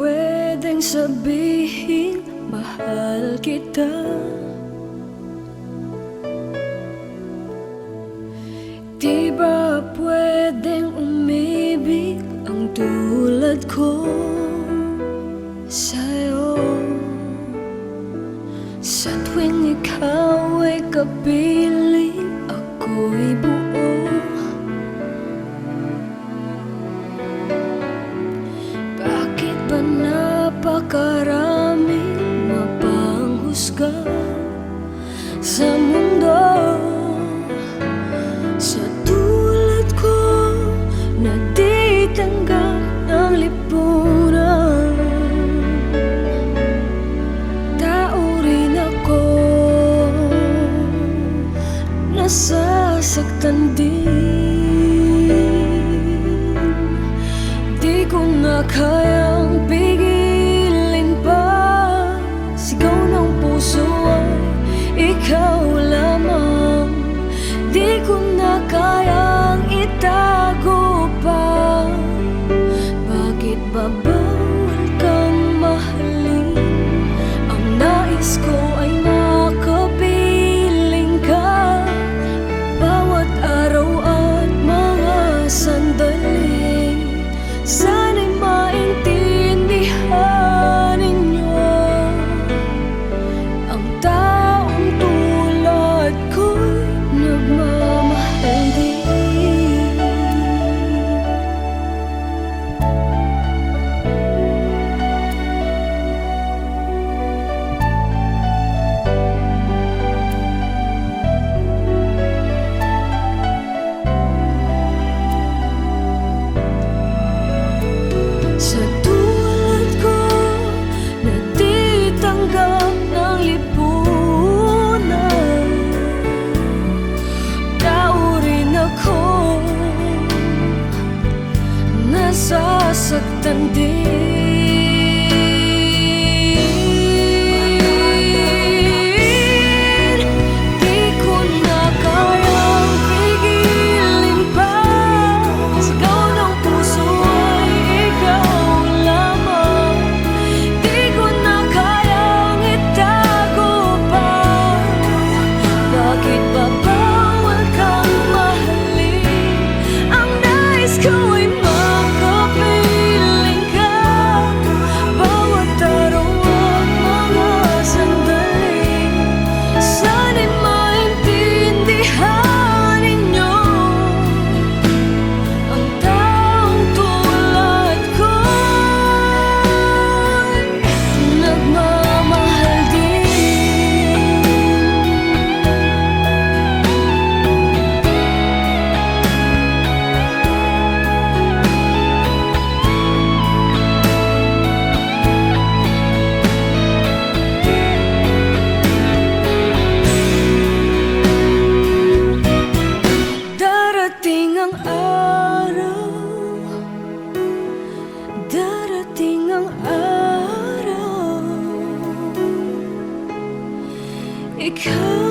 pwedeng sabihin mahal kita. Di ba pwedeng umibig ang tulad ko sa'yo? Sa tuwing ikaw ay kapit Diyos sa mundo Sa tulad ko na di tanggap ng lipunan. Tao rin ako nasasaktan din. Di ko na kaya it could